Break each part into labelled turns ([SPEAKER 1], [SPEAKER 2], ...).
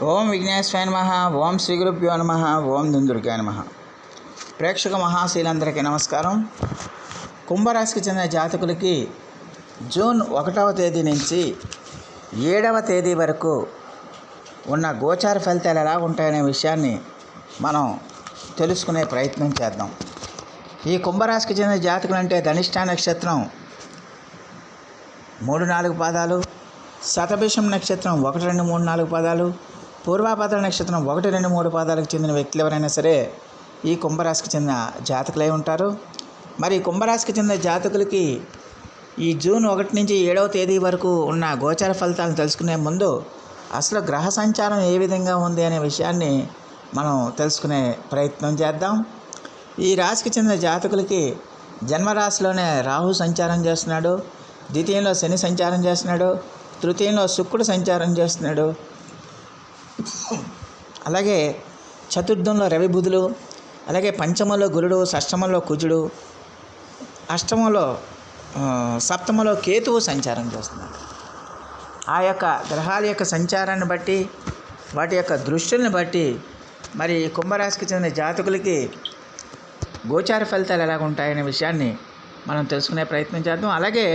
[SPEAKER 1] ఓం విఘ్నేశ్వరాయ నమ ఓం శ్రీగురుభ్యో నమ ఓం దుందుర్గాయ నమ. ప్రేక్షక మహాశీలందరికీ నమస్కారం. కుంభరాశికి చెందిన జాతకులకి జూన్ ఒకటవ తేదీ నుంచి ఏడవ తేదీ వరకు ఉన్న గోచార ఫలితాలు ఎలా ఉంటాయనే విషయాన్ని మనం తెలుసుకునే ప్రయత్నం చేద్దాం. ఈ కుంభరాశికి చెందిన జాతకులు అంటే ధనిష్ట నక్షత్రం మూడు నాలుగు పాదాలు శతభిషం నక్షత్రం ఒకటి రెండు మూడు నాలుగు పాదాలు పూర్వాపాద నక్షత్రం ఒకటి రెండు మూడు పాదాలకు చెందిన వ్యక్తులు ఎవరైనా సరే ఈ కుంభరాశికి చెందిన జాతకులై ఉంటారు. మరి కుంభరాశికి చెందిన జాతకులకి ఈ జూన్ ఒకటి నుంచి ఏడవ తేదీ వరకు ఉన్న గోచర ఫలితాలను తెలుసుకునే ముందు అసలు గ్రహ సంచారం ఏ విధంగా ఉంది అనే విషయాన్ని మనం తెలుసుకునే ప్రయత్నం చేద్దాం. ఈ రాశికి చెందిన జాతకులకి జన్మరాశిలోనే రాహు సంచారం చేస్తున్నాడు ద్వితీయంలో శని సంచారం చేస్తున్నాడు తృతీయంలో శుక్రుడు సంచారం చేస్తున్నాడు అలాగే చతుర్థంలో రవి బుధులు అలాగే పంచమంలో గురుడు షష్టమంలో కుజుడు అష్టమంలో సప్తమలో సప్తమంలో కేతువు సంచారం చేస్తున్నారు. ఆ యొక్క గ్రహాల యొక్క సంచారాన్ని బట్టి వాటి యొక్క దృష్టిని బట్టి మరి కుంభరాశికి చెందిన జాతకులకి గోచార ఫలితాలు ఎలాగ ఉంటాయనే విషయాన్ని మనం తెలుసుకునే ప్రయత్నం చేద్దాం. అలాగే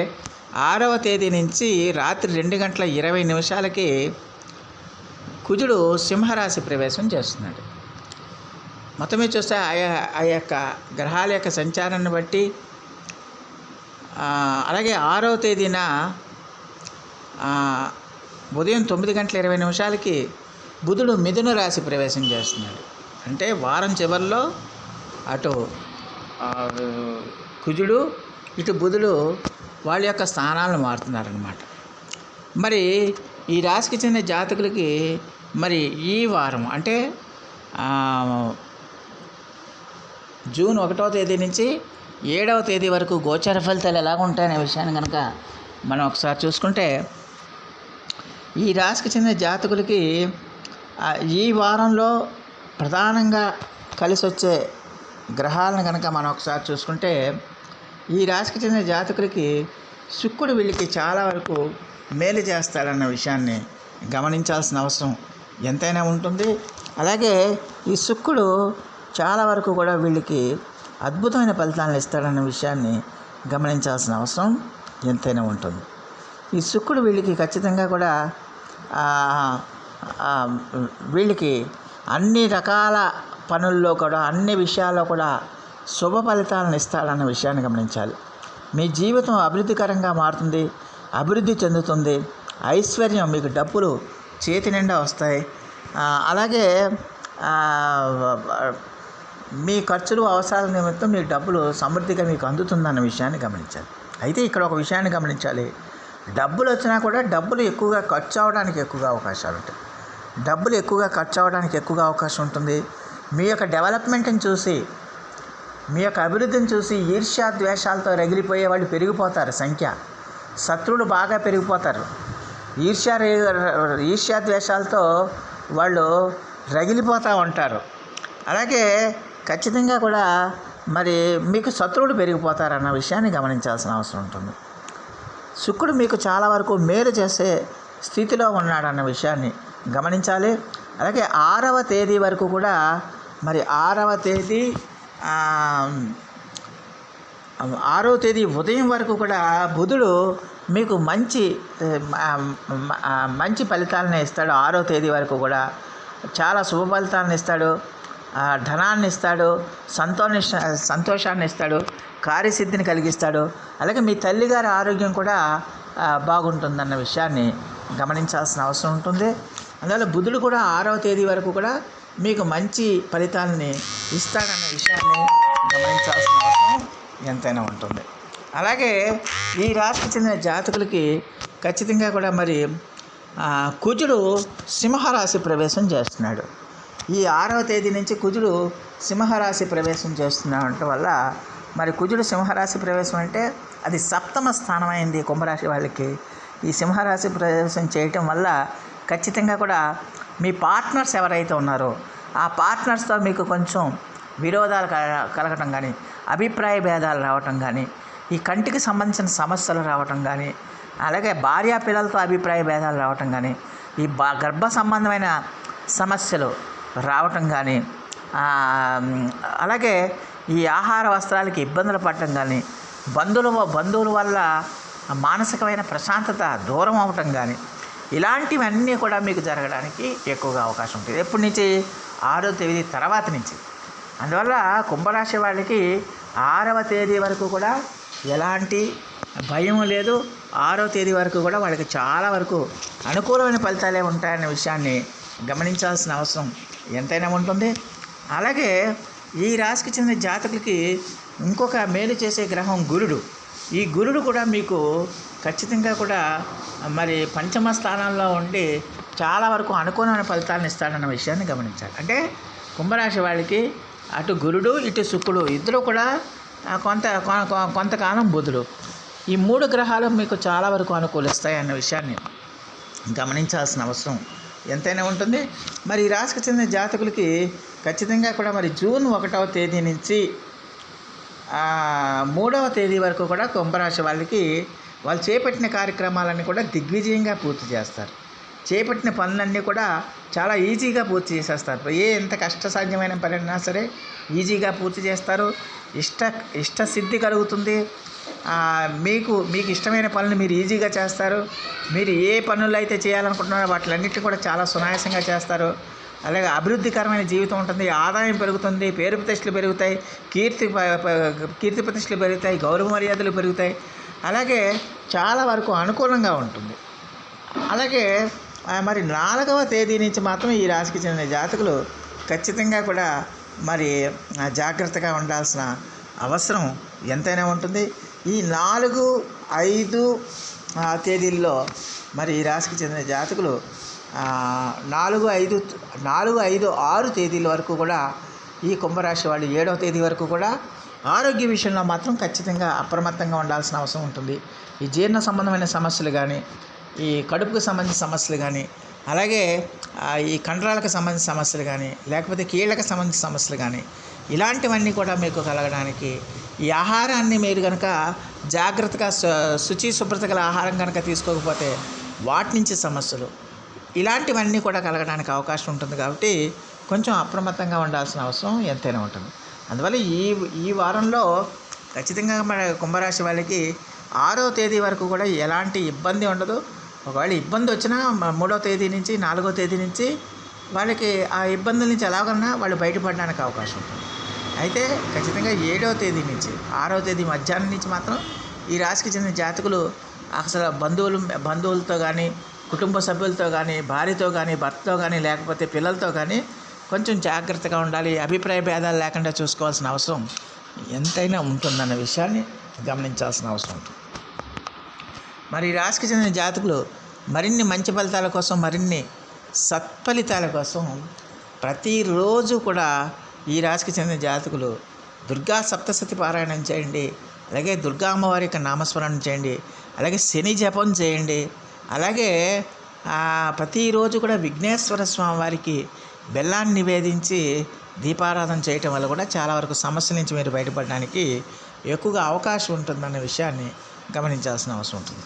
[SPEAKER 1] ఆరవ తేదీ నుంచి రాత్రి రెండు గంటల ఇరవై నిమిషాలకి కుజుడు సింహరాశి ప్రవేశం చేస్తున్నాడు. మొత్తమే చూస్తే ఆయా ఆ యొక్క గ్రహాల యొక్క సంచారాన్ని బట్టి అలాగే ఆరవ తేదీన ఉదయం తొమ్మిది గంటల ఇరవై నిమిషాలకి బుధుడు మిథున రాశి ప్రవేశం చేస్తున్నాడు. అంటే వారం చివరిలో అటు కుజుడు ఇటు బుధుడు వాళ్ళ యొక్క స్థానాలను మారుతున్నారనమాట మరి ఈ రాశికి చెందిన జాతకులకి మరి ఈ వారం అంటే జూన్ ఒకటో తేదీ నుంచి ఏడవ తేదీ వరకు గోచర ఫలితాలు ఎలాగ ఉంటాయనే విషయాన్ని కనుక మనం ఒకసారి చూసుకుంటే ఈ రాశికి చెందిన జాతకులకి ఈ వారంలో ప్రధానంగా కలిసి వచ్చే గ్రహాలను కనుక మనం ఒకసారి చూసుకుంటే ఈ రాశికి చెందిన జాతకులకి శుక్రుడు వీళ్ళకి చాలా వరకు మేలు చేస్తాడన్న విషయాన్ని గమనించాల్సిన అవసరం ఎంతైనా ఉంటుంది. అలాగే ఈ శుక్రుడు చాలా వరకు కూడా వీళ్ళకి అద్భుతమైన ఫలితాలను ఇస్తాడన్న విషయాన్ని గమనించాల్సిన అవసరం ఎంతైనా ఉంటుంది. ఈ శుక్రుడు వీళ్ళకి ఖచ్చితంగా కూడా వీళ్ళకి అన్ని రకాల పనుల్లో కూడా అన్ని విషయాల్లో కూడా శుభ ఫలితాలను ఇస్తాడన్న విషయాన్ని గమనించాలి. మీ జీవితం అభివృద్ధికరంగా మారుతుంది. అభివృద్ధి చెందుతుంది. ఐశ్వర్యం మీకు డబ్బులు చేతి నిండా వస్తాయి. అలాగే మీ ఖర్చులు అవసరాల నిమిత్తం మీ డబ్బులు సమృద్ధిగా మీకు అందుతుందన్న విషయాన్ని గమనించాలి. అయితే ఇక్కడ ఒక విషయాన్ని గమనించాలి. డబ్బులు వచ్చినా కూడా డబ్బులు ఎక్కువగా ఖర్చు అవడానికి ఎక్కువగా అవకాశాలు ఉంటాయి. డబ్బులు ఎక్కువగా ఖర్చు అవడానికి ఎక్కువగా అవకాశం ఉంటుంది. మీ యొక్క డెవలప్మెంట్ని చూసి మీ యొక్క అభివృద్ధిని చూసి ఈర్ష్యా ద్వేషాలతో రగిలిపోయే వాళ్ళు పెరిగిపోతారు సంఖ్య. శత్రువులు బాగా పెరిగిపోతారు. ఈర్ష్యా ఈర్ష్యాద్వేషాలతో ఈర్ష్యా వాళ్ళు రగిలిపోతూ ఉంటారు. అలాగే ఖచ్చితంగా కూడా మరి మీకు శత్రువులు పెరిగిపోతారన్న విషయాన్ని గమనించాల్సిన అవసరం ఉంటుంది. శుక్రుడు మీకు చాలా వరకు మేలు చేసే స్థితిలో ఉన్నాడన్న విషయాన్ని గమనించాలి. అలాగే ఆరవ తేదీ వరకు కూడా మరి ఆరవ తేదీ ఆరో ఆరవ తేదీ ఉదయం వరకు కూడా బుధుడు మీకు మంచి మంచి ఫలితాలను ఇస్తాడు. ఆరో తేదీ వరకు కూడా చాలా శుభ ఫలితాలను ఇస్తాడు. ధనాన్ని ఇస్తాడు సంతోష సంతోషాన్ని ఇస్తాడు కార్యసిద్ధిని కలిగిస్తాడు. అలాగే మీ తల్లిగారి ఆరోగ్యం కూడా బాగుంటుందన్న విషయాన్ని గమనించాల్సిన అవసరం ఉంటుంది. అందువల్ల బుధుడు కూడా ఆరవ తేదీ వరకు కూడా మీకు మంచి ఫలితాలని ఇస్తాడన్న విషయాన్ని గమనించాల్సిన అవసరం. ఎంతైనా ఉంటుంది. అలాగే ఈ రాశికి చెందిన జాతకులకి ఖచ్చితంగా కూడా మరి కుజుడు సింహరాశి ప్రవేశం చేస్తున్నాడు. ఈ ఆరవ తేదీ నుంచి కుజుడు సింహరాశి ప్రవేశం చేస్తున్నాడు వల్ల మరి కుజుడు సింహరాశి ప్రవేశం అంటే అది సప్తమ స్థానమైంది కుంభరాశి వాళ్ళకి. ఈ సింహరాశి ప్రవేశం చేయటం వల్ల ఖచ్చితంగా కూడా మీ పార్ట్నర్స్ ఎవరైతే ఉన్నారో ఆ పార్ట్నర్స్తో మీకు కొంచెం విరోధాలు కలగటం కానీ అభిప్రాయ భేదాలు రావటం కానీ ఈ కంటికి సంబంధించిన సమస్యలు రావటం కానీ అలాగే భార్యా పిల్లలతో అభిప్రాయ భేదాలు రావటం కానీ ఈ బా గర్భ సంబంధమైన సమస్యలు రావటం కానీ అలాగే ఈ ఆహార వస్త్రాలకి ఇబ్బందులు పడటం కానీ బంధువుల బంధువుల వల్ల మానసికమైన ప్రశాంతత దూరం అవటం కానీ ఇలాంటివన్నీ కూడా మీకు జరగడానికి ఎక్కువగా అవకాశం ఉంటుంది. ఎప్పటి నుంచి? ఆరో తేదీ తర్వాత నుంచి. అందువల్ల కుంభరాశి వాళ్ళకి ఆరవ తేదీ వరకు కూడా ఎలాంటి భయం లేదు. ఆరో తేదీ వరకు కూడా వాళ్ళకి చాలా వరకు అనుకూలమైన ఫలితాలే ఉంటాయనే విషయాన్ని గమనించాల్సిన అవసరం ఎంతైనా ఉంటుంది. అలాగే ఈ రాశికి చెందిన జాతకులకి ఇంకొక మేలు చేసే గ్రహం గురుడు. ఈ గురుడు కూడా మీకు ఖచ్చితంగా కూడా మరి పంచమ స్థానంలో ఉండి చాలా వరకు అనుకూలమైన ఫలితాలను ఇస్తాడన్న విషయాన్ని గమనించాలి. అంటే కుంభరాశి వాళ్ళకి అటు గురుడు ఇటు శుక్రుడు. ఇద్దరు కూడా కొంత కొంతకాలం బుధుడు. ఈ మూడు గ్రహాలు మీకు చాలా వరకు అనుకూలిస్తాయి అన్న విషయాన్ని గమనించాల్సిన అవసరం ఎంతైనా ఉంటుంది. మరి ఈ రాశికి చెందిన జాతకులకి ఖచ్చితంగా కూడా మరి జూన్ ఒకటవ తేదీ నుంచి మూడవ తేదీ వరకు కూడా కుంభరాశి వాళ్ళకి వాళ్ళు చేపట్టిన కార్యక్రమాలన్నీ కూడా దిగ్విజయంగా పూర్తి చేస్తారు. చేపట్టిన పనులన్నీ కూడా చాలా ఈజీగా పూర్తి చేసేస్తారు. ఏ ఎంత కష్టసాధ్యమైన పని అయినా సరే ఈజీగా పూర్తి చేస్తారు. ఇష్ట ఇష్టసిద్ధి కలుగుతుంది. మీకు మీకు ఇష్టమైన పనులు మీరు ఈజీగా చేస్తారు. మీరు ఏ పనులు అయితే చేయాలనుకుంటున్నారో వాటిలన్నిటిని కూడా చాలా సునాయాసంగా చేస్తారు. అలాగే అభివృద్ధికరమైన జీవితం ఉంటుంది. ఆదాయం పెరుగుతుంది పేరు ప్రతిష్టలు పెరుగుతాయి కీర్తి ప- కీర్తి ప్రతిష్టలు పెరుగుతాయి గౌరవ మర్యాదలు పెరుగుతాయి. అలాగే చాలా వరకు అనుకూలంగా ఉంటుంది. అలాగే మరి నాలుగవ తేదీ నుంచి మాత్రం ఈ రాశికి చెందిన జాతకులు ఖచ్చితంగా కూడా మరి జాగ్రత్తగా ఉండాల్సిన అవసరం ఎంతైనా ఉంటుంది. ఈ నాలుగు ఐదు తేదీల్లో మరి ఈ రాశికి చెందిన జాతకులు నాలుగు ఐదు నాలుగు ఐదు ఆరు తేదీల వరకు కూడా ఈ కుంభరాశి వాళ్ళు ఏడవ తేదీ వరకు కూడా ఆరోగ్య విషయంలో మాత్రం ఖచ్చితంగా అప్రమత్తంగా ఉండాల్సిన అవసరం ఉంటుంది. ఈ జీర్ణ సంబంధమైన సమస్యలు కానీ ఈ కడుపుకు సంబంధించిన సమస్యలు కానీ అలాగే ఈ కండరాలకు సంబంధించిన సమస్యలు కానీ లేకపోతే కీళ్ళకు సంబంధించిన సమస్యలు కానీ ఇలాంటివన్నీ కూడా మీకు కలగడానికి ఈ ఆహారాన్ని మీరు కనుక జాగ్రత్తగా శుచి శుభ్రత గల ఆహారం కనుక తీసుకోకపోతే వాటి నుంచి సమస్యలు. ఇలాంటివన్నీ కూడా కలగడానికి అవకాశం ఉంటుంది కాబట్టి కొంచెం అప్రమత్తంగా ఉండాల్సిన అవసరం ఎంతైనా ఉంటుంది. అందువల్ల ఈ ఈ వారంలో ఖచ్చితంగా మన కుంభరాశి వాళ్ళకి ఆరో తేదీ వరకు కూడా ఎలాంటి ఇబ్బంది ఉండదు. ఒకవేళ ఇబ్బంది వచ్చినా మూడో తేదీ నుంచి నాలుగో తేదీ నుంచి వాళ్ళకి ఆ ఇబ్బందుల నుంచి ఎలాగన్నా వాళ్ళు బయటపడడానికి అవకాశం ఉంటుంది. అయితే ఖచ్చితంగా ఏడవ తేదీ నుంచి ఆరో తేదీ మధ్యాహ్నం నుంచి మాత్రం ఈ రాశికి చెందిన జాతకులు అసలు బంధువులు బంధువులతో కానీ కుటుంబ సభ్యులతో కానీ భార్యతో కానీ భర్తతో కానీ లేకపోతే పిల్లలతో కానీ కొంచెం జాగ్రత్తగా ఉండాలి. అభిప్రాయ భేదాలు లేకుండా చూసుకోవాల్సిన అవసరం ఎంతైనా ఉంటుందన్న విషయాన్ని గమనించాల్సిన అవసరం ఉంటుంది. మరి ఈ రాశికి చెందిన జాతకులు మరిన్ని మంచి ఫలితాల కోసం మరిన్ని సత్ఫలితాల కోసం ప్రతిరోజు కూడా ఈ రాశికి చెందిన జాతకులు దుర్గా సప్తశతి పారాయణం చేయండి. అలాగే దుర్గా అమ్మవారి యొక్క నామస్మరణం చేయండి. అలాగే శని జపం చేయండి. అలాగే ప్రతిరోజు కూడా విఘ్నేశ్వర స్వామి వారికి బెల్లాన్ని నివేదించి దీపారాధన చేయటం వల్ల కూడా చాలా వరకు సమస్యల నుంచి మీరు బయటపడడానికి ఎక్కువగా అవకాశం ఉంటుందన్న విషయాన్ని గమనించాల్సిన అవసరం ఉంటుంది.